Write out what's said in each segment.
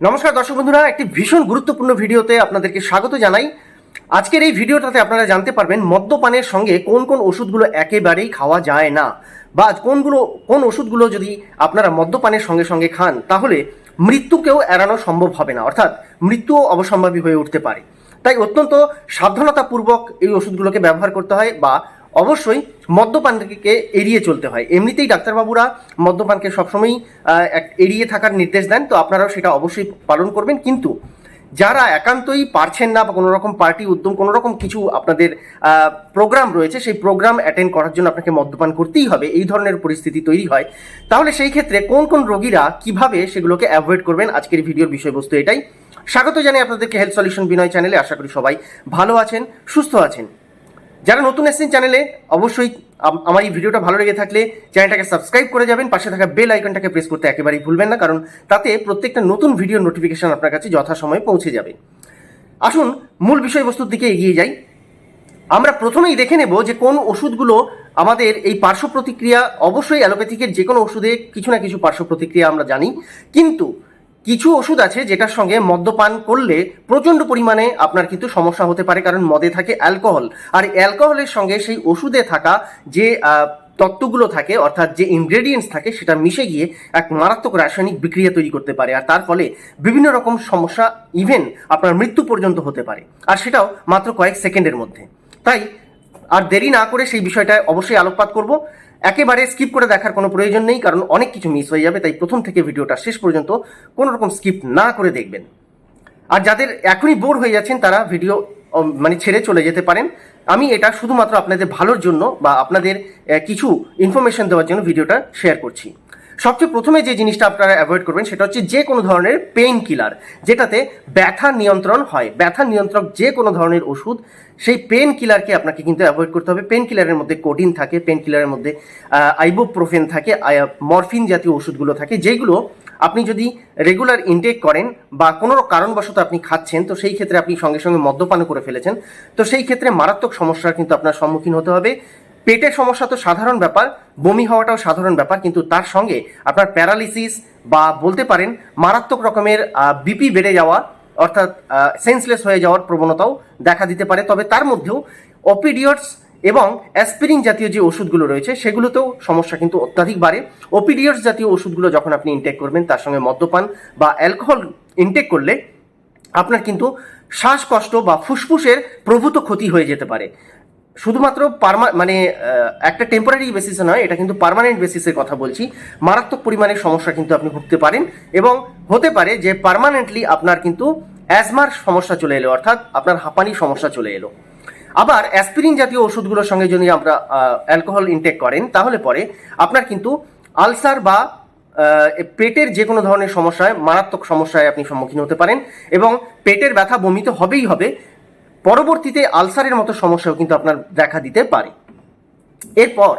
নমস্কার, দর্শক বন্ধুরা, একটি ভীষণ গুরুত্বপূর্ণ ভিডিওতে আপনাদেরকে স্বাগত জানাই। আজকের এই ভিডিওটাতে আপনারা জানতে পারবেন, মদ্যপানের সঙ্গে কোন কোন ওষুধগুলো একেবারেই খাওয়া যায় না বা কোনগুলো কোন ওষুধগুলো যদি আপনারা মদ্যপানের সঙ্গে সঙ্গে খান, তাহলে মৃত্যুকেও এড়ানো সম্ভব হবে না। অর্থাৎ মৃত্যুও অবসম্ভাবী হয়ে উঠতে পারে। তাই অত্যন্ত সাবধানতাপূর্বক এই ওষুধগুলোকে ব্যবহার করতে হয় বা অবশ্যই মদ্যপানকে এড়িয়ে চলতে হয়। এমনিতেই ডাক্তারবাবুরা মদ্যপানকে সবসময়ই এড়িয়ে থাকার নির্দেশ দেন, তো আপনারাও সেটা অবশ্যই পালন করবেন। কিন্তু যারা একান্তই পারছেন না বা কোনো রকম পার্টি উদ্যম কোনো রকম কিছু আপনাদের প্রোগ্রাম রয়েছে, সেই প্রোগ্রাম অ্যাটেন্ড করার জন্য আপনাকে মদ্যপান করতেই হবে, এই ধরনের পরিস্থিতি তৈরি হয়। তাহলে সেই ক্ষেত্রে কোন কোন রোগীরা কীভাবে সেগুলোকে অ্যাভয়েড করবেন? আজকের ভিডিওর বিষয়বস্তু এটাই। স্বাগত জানাই আপনাদেরকে হেলথ সলিউশন বিনয় চ্যানেলে আশা করি সবাই ভালো আছেন, সুস্থ আছেন। যারা নতুন এসেছেন চ্যানেলে, অবশ্যই আমার এই ভিডিওটা ভালো লেগে থাকলে চ্যানেলটাকে সাবস্ক্রাইব করে যাবেন, পাশে থাকা বেল আইকনটাকে প্রেস করতে একেবারেই ভুলবেন না, কারণ তাতে প্রত্যেকটা নতুন ভিডিও নোটিফিকেশন আপনার কাছে যথাসময়ে পৌঁছে যাবে। আসুন, মূল বিষয়বস্তুর দিকে এগিয়ে যাই। আমরা প্রথমেই দেখে নেব যে কোন ওষুধগুলো আমাদের এই পার্শ্ব প্রতিক্রিয়া, অবশ্যই অ্যালোপ্যাথিকের যে কোনো ওষুধে কিছু না কিছু পার্শ্ব প্রতিক্রিয়া আমরা জানি। কিন্তু কিছু ওষুধ আছে যেটার সঙ্গে মদ্যপান করলে প্রচণ্ড পরিমাণে আপনার কিন্তু সমস্যা হতে পারে, কারণ মদে থাকে অ্যালকোহল। আর অ্যালকোহলের সঙ্গে সেই ওষুধে থাকা যে তত্ত্বগুলো থাকে, অর্থাৎ যে ইনগ্রেডিয়েন্টস থাকে, সেটা মিশে গিয়ে এক মারাত্মক রাসায়নিক বিক্রিয়া তৈরি করতে পারে। আর তার ফলে বিভিন্ন রকম সমস্যা ইভেন আপনার মৃত্যু পর্যন্ত হতে পারে। আর সেটাও মাত্র কয়েক সেকেন্ডের মধ্যে। তাই আর দেরি না করে সেই বিষয়টায় অবশ্যই আলোকপাত করব। একেবারে স্কিপ করে দেখার কোনো প্রয়োজন নেই, কারণ অনেক কিছু মিস হয়ে যাবে, তাই প্রথম থেকে ভিডিওটা শেষ পর্যন্ত কোনো রকম স্কিপ না করে দেখবেন। আর যাদের এখনই বোর হয়ে যাচ্ছেন, তারা ভিডিও মানে ছেড়ে চলে যেতে পারেন। আমি এটা শুধুমাত্র আপনাদের ভালোর জন্য বা আপনাদের কিছু ইনফরমেশন দেওয়ার জন্য ভিডিওটা শেয়ার করছি। সবচেয়ে প্রথমে যে জিনিসটা আপনারা অ্যাভয়েড করবেন সেটা হচ্ছে যে কোনো ধরনের পেইন কিলার যেটাতে ব্যথা নিয়ন্ত্রণ হয়। ব্যথা নিয়ন্ত্রক যে কোনো ধরনের ওষুধ, সেই পেন কিলারকে আপনাকে কিন্তু অ্যাভয়েড করতে হবে। পেন কিলারের মধ্যে কোডিন থাকে পেন কিলারের মধ্যে আইবোপ্রোফেন থাকে মরফিন জাতীয় ওষুধগুলো থাকে, যেগুলো আপনি যদি রেগুলার ইনটেক করেন বা কোনো কারণবশত আপনি খাচ্ছেন, তো সেই ক্ষেত্রে আপনি সঙ্গে সঙ্গে মদ্যপান করে ফেলেছেন। তো সেই ক্ষেত্রে মারাত্মক সমস্যার কিন্তু আপনার সম্মুখীন হতে হবে। পেটের সমস্যা তো সাধারণ ব্যাপার, বমি হওয়াটাও সাধারণ ব্যাপার, কিন্তু তার সঙ্গে আপনার প্যারালিসিস বা বলতে পারেন মারাত্মক রকমের বিপি বেড়ে যাওয়া, অর্থাৎ সেন্সলেস হয়ে যাওয়ার প্রবণতাও দেখা দিতে পারে। তবে তার মধ্যেও ওপিডিয়টস এবং অ্যাসপিরিন জাতীয় যে ওষুধগুলো রয়েছে, সেগুলোতেও সমস্যা কিন্তু অত্যাধিক বাড়ে। ওপিডিয়টস জাতীয় ওষুধগুলো যখন আপনি ইনটেক করবেন, তার সঙ্গে মদ্যপান বা অ্যালকোহল ইনটেক করলে আপনার কিন্তু শ্বাসকষ্ট বা ফুসফুসের প্রভূত ক্ষতি হয়ে যেতে পারে। শুধুমাত্র পারমা মানে একটা টেম্পোরারি বেসিসে নয়, এটা কিন্তু পার্মানেন্ট বেসিসের কথা বলছি। মারাত্মক পরিমাণে সমস্যা কিন্তু আপনি ভুগতে পারেন এবং হতে পারে যে পার্মানেন্টলি আপনার কিন্তু অ্যাজমার সমস্যা চলে এলো, অর্থাৎ আপনার হাঁপানির সমস্যা চলে এলো। আবার অ্যাসপিরিন জাতীয় ওষুধগুলোর সঙ্গে যদি আমরা অ্যালকোহল ইনটেক করেন, তাহলে পরে আপনার কিন্তু আলসার বা পেটের যে কোনো ধরনের সমস্যায়, মারাত্মক সমস্যায় আপনি সম্মুখীন হতে পারেন এবং পেটের ব্যথা বমি তো হবেই হবে পরবর্তীতে আলসারের মতো সমস্যাও কিন্তু আপনার দেখা দিতে পারে। এরপর,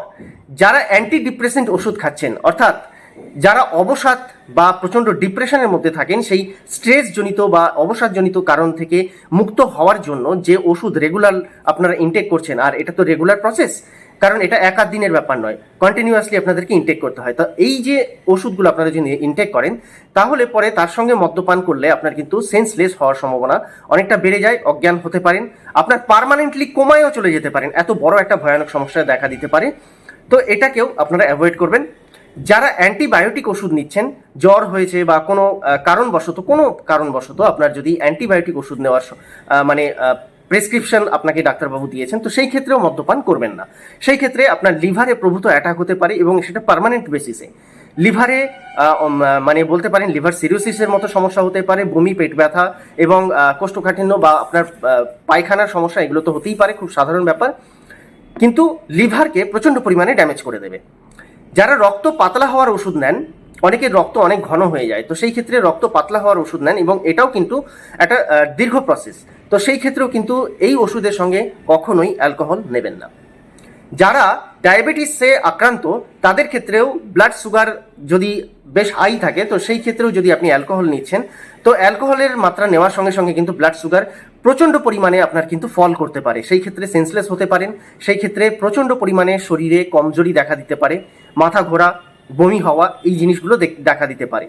যারা অ্যান্টি ডিপ্রেসেন্ট ওষুধ খাচ্ছেন, অর্থাৎ যারা অবসাদ বা প্রচণ্ড ডিপ্রেশনের মধ্যে থাকেন, সেই স্ট্রেসজনিত বা অবসাদজনিত কারণ থেকে মুক্ত হওয়ার জন্য যে ওষুধ রেগুলার আপনারা ইনটেক করছেন, আর এটা তো রেগুলার প্রসেস কারণ এটা এক আধ দিনের ব্যাপার নয় কন্টিনিউয়াসলি আপনাদেরকে ইনটেক করতে হয়। তো এই যে ওষুধগুলো আপনারা যদি ইনটেক করেন, তাহলে পরে তার সঙ্গে মদ্যপান করলে আপনার কিন্তু সেন্সলেস হওয়ার সম্ভাবনা অনেকটা বেড়ে যায়, অজ্ঞান হতে পারেন। আপনার পার্মানেন্টলি কোমায়ও চলে যেতে পারেন, এত বড় একটা ভয়ানক সমস্যা দেখা দিতে পারে। তো এটাকেও আপনারা অ্যাভয়েড করবেন। যারা অ্যান্টিবায়োটিক ওষুধ নিচ্ছেন, জ্বর হয়েছে বা কোনো কারণবশত কোনো কারণবশত আপনার যদি অ্যান্টিবায়োটিক ওষুধ নেওয়ার মানে প্রেসক্রিপশন আপনাকে ডাক্তারবাবু দিয়েছেন, তো সেই ক্ষেত্রেও মদ্যপান করবেন না। সেই ক্ষেত্রে আপনার লিভারে প্রভূত অ্যাটাক হতে পারে এবং সেটা পার্মানেন্ট বেসিসে। লিভারে মানে বলতে পারেন লিভার সিরোসিসের মতো সমস্যা হতে পারে, বমি, পেট ব্যথা এবং কোষ্ঠকাঠিন্য বা আপনার পায়খানার সমস্যা, এগুলো তো হতেই পারে, খুব সাধারণ ব্যাপার। কিন্তু লিভারকে প্রচণ্ড পরিমাণে ড্যামেজ করে দেবে। যারা রক্ত পাতলা হওয়ার ওষুধ নেন, অনেকের রক্ত অনেক ঘন হয়ে যায়, তো সেই ক্ষেত্রে রক্ত পাতলা হওয়ার ওষুধ নেন এবং এটাও কিন্তু একটা দীর্ঘ প্রসেস তো সেই ক্ষেত্রেও কিন্তু এই ওষুধের সঙ্গে কখনোই অ্যালকোহল নেবেন না। যারা ডায়াবেটিসে আক্রান্ত, তাদের ক্ষেত্রেও ব্লাড সুগার যদি বেশ হাই থাকে, তো সেই ক্ষেত্রেও যদি আপনি অ্যালকোহল নিচ্ছেন, তো অ্যালকোহলের মাত্রা নেওয়ার সঙ্গে সঙ্গে কিন্তু ব্লাড সুগার প্রচণ্ড পরিমাণে আপনার কিন্তু ফল করতে পারে। সেই ক্ষেত্রে সেন্সলেস হতে পারেন, সেই ক্ষেত্রে প্রচণ্ড পরিমাণে শরীরে কমজোরি দেখা দিতে পারে, মাথা ঘোরা, বমি হওয়া, এই জিনিসগুলো দেখা দিতে পারে।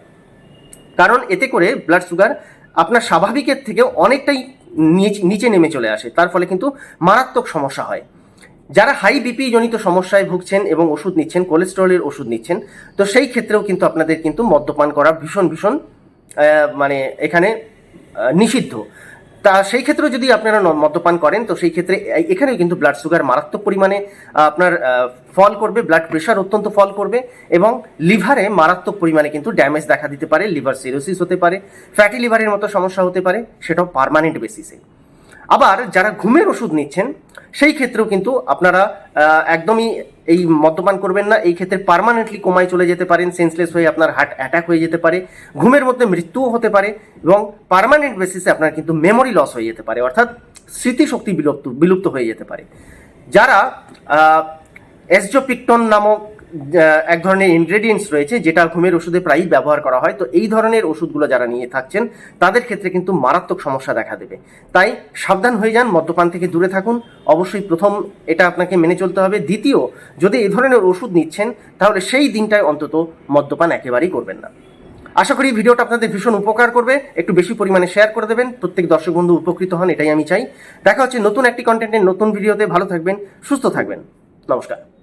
কারণ এতে করে ব্লাড সুগার আপনার স্বাভাবিকের থেকে অনেকটাই নিচ- নেমে চলে আসে। তার ফলে কিন্তু মারাত্মক সমস্যা হয়। যারা হাই বিপি জনিত সমস্যায় ভুগছেন এবং ওষুধ নিচ্ছেন কোলেস্টেরলের ওষুধ নিচ্ছেন, তো সেই ক্ষেত্রেও কিন্তু আপনাদের কিন্তু মদ্যপান করা ভীষণ ভীষণ মানে এখানে নিষিদ্ধ। তা সেই ক্ষেত্রে যদি আপনারা মদ্যপান করেন, তো সেই ক্ষেত্রে এখানেও কিন্তু ব্লাড সুগার মারাত্মক পরিমাণে আপনার ফল করবে ব্লাড প্রেশার অত্যন্ত ফল করবে এবং লিভারে মারাত্মক পরিমাণে কিন্তু ড্যামেজ দেখা দিতে পারে লিভার সিরোসিস হতে পারে ফ্যাটি লিভারের মতো সমস্যা হতে পারে, সেটাও পারমানেন্ট বেসিসে আবার যারা ঘুমের ওষুধ নিচ্ছেন, সেই ক্ষেত্রেও কিন্তু আপনারা একদমই এই মদ্যপান করবেন না। এই ক্ষেত্রে পারমানেন্টলি কোমায় চলে যেতে পারেন সেন্সলেস হয়ে আপনার হার্ট অ্যাটাক হয়ে যেতে পারে, ঘুমের মধ্যে মৃত্যুও হতে পারে এবং পার্মানেন্ট বেসিসে আপনার কিন্তু মেমোরি লস হয়ে যেতে পারে, অর্থাৎ স্মৃতিশক্তি বিলুপ্ত বিলুপ্ত হয়ে যেতে পারে। যারা এসজোপিকটন নামক এক ধরনের ইনগ্রেডিয়েন্টস রয়েছে যেটা ঘুমের ওষুধে প্রায়ই ব্যবহার করা হয়। তো এই ধরনের ওষুধগুলো যারা নিয়ে থাকছেন, তাদের ক্ষেত্রে কিন্তু মারাত্মক সমস্যা দেখা দেবে। তাই সাবধান হয়ে যান, মদ্যপান থেকে দূরে থাকুন। অবশ্যই প্রথম এটা আপনাকে মেনে চলতে হবে। দ্বিতীয়, যদি এই ধরনের ওষুধ নিচ্ছেন, তাহলে সেই দিনটায় অন্তত মদ্যপান একেবারেই করবেন না। আশা করি ভিডিওটা আপনাদের ভীষণ উপকার করবে। একটু বেশি পরিমাণে শেয়ার করে দেবেন। প্রত্যেক দর্শক বন্ধু উপকৃত হন, এটাই আমি চাই। দেখা হচ্ছে নতুন একটি কন্টেন্টের নতুন ভিডিওতে ভালো থাকবেন, সুস্থ থাকবেন। নমস্কার।